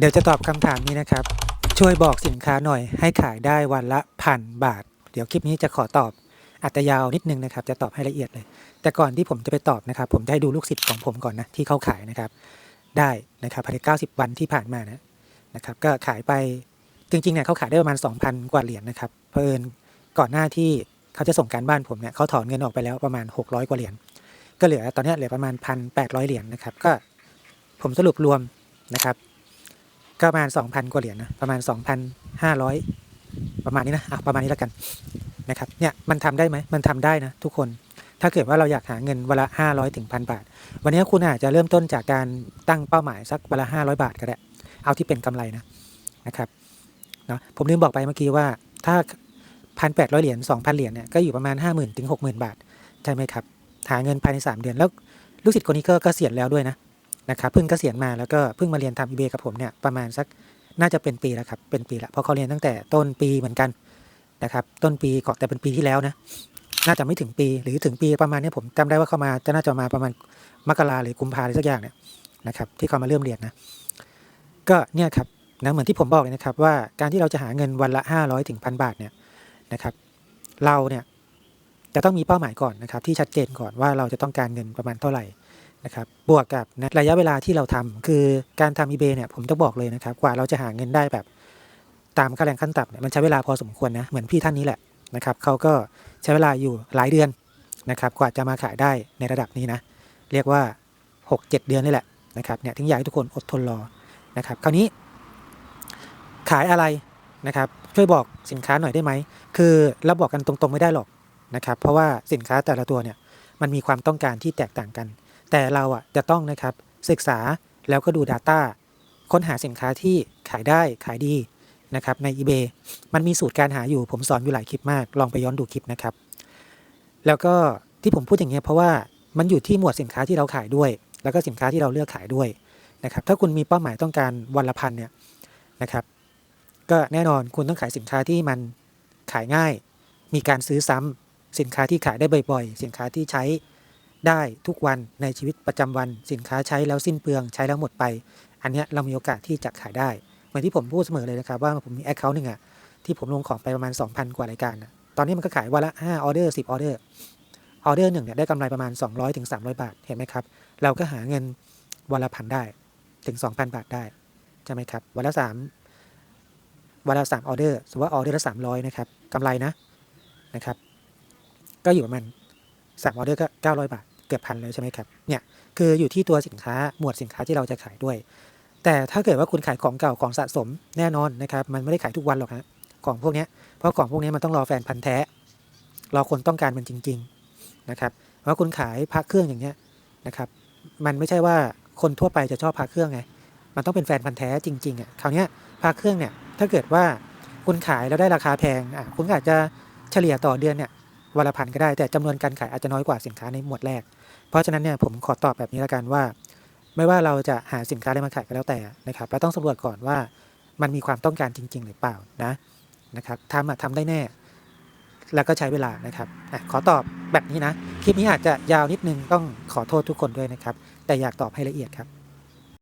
เดี๋ยวจะตอบคำถามนี้นะครับ ช่วยบอกสินค้าหน่อย ให้ขายได้วันละพันบาท เดี๋ยวคลิปนี้จะขอตอบอาจจะยาวนิดนึงนะครับ จะตอบให้ละเอียดเลย แต่ก่อนที่ผมจะไปตอบนะครับ ผมจะให้ดูลูกศิษย์ของผมก่อนนะที่เขาขายนะครับ ได้นะครับภายใน90 วันที่ผ่านมานะนะครับ ก็ขายไปจริงๆเนี่ยเขาขายได้ประมาณ 2,000 กว่าเหรียญนะครับเพอิญก่อนหน้าที่เขาจะส่งการบ้านผมเนี่ยเขาถอนเงินออกไปแล้วประมาณ 600 กว่าเหรียญก็เหลือตอนนี้เหลือประมาณ 1,800 เหรียญนะครับก็ผมสรุปรวมนะครับ ก็ประมาณ2,000กว่าเหรียญนะประมาณ2,500ประมาณนี้นะอะประมาณนี้แล้วกันนะครับเนี่ยมันทำได้ไหมมันทำได้นะทุกคนถ้าเกิดว่าเราอยากหาเงินวันละ 500ถึงพันบาท วันนี้คุณอาจจะเริ่มต้นจากการตั้งเป้าหมายสักวันละ 500 บาทก็ได้ เอาที่เป็นกำไรนะนะครับเนาะผมลืมบอกไปเมื่อกี้ว่าถ้า 1,800 เหรียญ 2,000 เหรียญเนี่ยก็อยู่ประมาณ 50,000ถึง60,000 บาท ใช่ไหมครับ หาเงินภายใน 3 เดือนแล้วลูกศิษย์คนนี้ก็เกษียณแล้วด้วยนะ นะครับเพิ่งเกษียณมาแล้วก็เพิ่งมาเรียนทำอีเบกับผมเนี่ยประมาณสักน่าจะเป็นปีแล้วครับเป็นปีละเพราะเขาเรียนตั้งแต่ต้นปีเหมือนกันนะครับต้นปีก่อนแต่เป็นปีที่แล้วนะน่าจะไม่ถึงปีหรือถึงปีประมาณนี้ผมจำได้ว่าเขามาจะน่าจะมาประมาณมกราหรือกุมภาอะไรสักอย่างเนี่ยนะครับที่เขามาเริ่มเรียนนะก็เนี่ยครับนะเหมือนที่ผมบอกเลยนะครับว่าการที่เราจะหาเงินวันละ 500ถึงพันบาทเนี่ยนะครับเราเนี่ยจะต้องมีเป้าหมายก่อนนะครับที่ชัดเจนก่อนว่าเราจะต้องการเงินประมาณเท่าไหร่ นะครับบวกกับนะระยะเวลาที่เราทำคือการทำ eBay เนี่ยผมต้องบอกเลยนะครับ กว่าเราจะหาเงินได้แบบตามค่าแรงขั้นต่ำเนี่ยมันใช้เวลาพอสมควรนะเหมือนพี่ท่านนี้แหละนะครับเขาก็ใช้เวลาอยู่หลายเดือนนะครับกว่าจะมาขายได้ในระดับนี้นะเรียกว่า 6-7 เดือนนี่แหละนะครับเนี่ยถึงอยากให้ทุกคนอดทนรอนะครับคราวนี้ ขายอะไรนะครับช่วยบอกสินค้าหน่อยได้ไหมคือเราบอกกันตรงๆไม่ได้หรอกนะครับเพราะว่าสินค้าแต่ละตัวเนี่ยมันมีความต้องการที่แตกต่างกัน แต่เราอะจะต้องนะครับศึกษาแล้วก็ดู Data ค้นหาสินค้าที่ขายได้ขายดีนะครับใน eBay มันมีสูตรการหาอยู่ผมสอนอยู่หลายคลิปมาก ลองไปย้อนดูคลิปนะครับ แล้วก็ที่ผมพูดอย่างเงี้ยเพราะว่ามันอยู่ที่หมวดสินค้าที่เราขายด้วย แล้วก็สินค้าที่เราเลือกขายด้วยนะครับ ถ้าคุณมีเป้าหมายต้องการวันละพันเนี่ยนะครับ ก็แน่นอนคุณต้องขายสินค้าที่มันขายง่าย มีการซื้อซ้ำสินค้าที่ขายได้บ่อยๆ สินค้าที่ใช้ ได้ทุกวันในชีวิตประจำวันสินค้าใช้แล้วสิ้นเปลืองใช้แล้วหมดไป อันนี้เรามีโอกาสที่จะขายได้ เหมือนที่ผมพูดเสมอเลยนะครับ ว่าผมมีแอคเคาท์หนึ่งอะที่ผมลงของไปประมาณ 2,000 กว่ารายการอะตอนนี้มันก็ขายวันละ5ออเดอร์10ออเดอร์ออเดอร์หนึ่งเนี่ยได้กำไรประมาณ200ถึง300 บาทเห็นไหมครับ เราก็หาเงินวันละพันได้ถึง 2,000 บาทได้ใช่ไหมครับวันละ3วันละ3ออเดอร์สมมติว่าออเดอร์ละ300นะครับกำไรนะนะครับ ก็อยู่ประมาณ3ออเดอร์ก็900 บาท เกือบพันเลยใช่ไหมครับเนี่ยคืออยู่ที่ตัวสินค้าหมวดสินค้าที่เราจะขายด้วย แต่ถ้าเกิดว่าคุณขายของเก่าของสะสมแน่นอนนะครับมันไม่ได้ขายทุกวันหรอกฮะของพวกนี้เพราะของพวกนี้มันต้องรอแฟนพันธ์แท้รอคนต้องการมันจริง ๆนะครับเพราะคุณขายพระเครื่องอย่างเงี้ยนะครับมันไม่ใช่ว่าคนทั่วไปจะชอบพระเครื่องไงมันต้องเป็นแฟนพันธ์แท้จริงๆอะคราวนี้พระเครื่องเนี่ยถ้าเกิดว่าคุณขายแล้วได้ราคาแพงอะคุณอาจจะเฉลี่ยต่อเดือนเนี่ย วันละพันก็ได้ แต่จำนวนการขายอาจจะน้อยกว่าสินค้าในหมวดแรก เพราะฉะนั้นเนี่ยผมขอตอบแบบนี้ละกันว่า ไม่ว่าเราจะหาสินค้าอะไรมาขายก็แล้วแต่นะครับเราต้องสำรวจก่อนว่ามันมีความต้องการจริง ๆ หรือเปล่านะนะครับทำอะทำได้แน่ แล้วก็ใช้เวลานะครับอขอตอบแบบนี้นะ คลิปนี้อาจจะยาวนิดนึงต้องขอโทษทุกคนด้วยนะครับ แต่อยากตอบให้ละเอียดครับ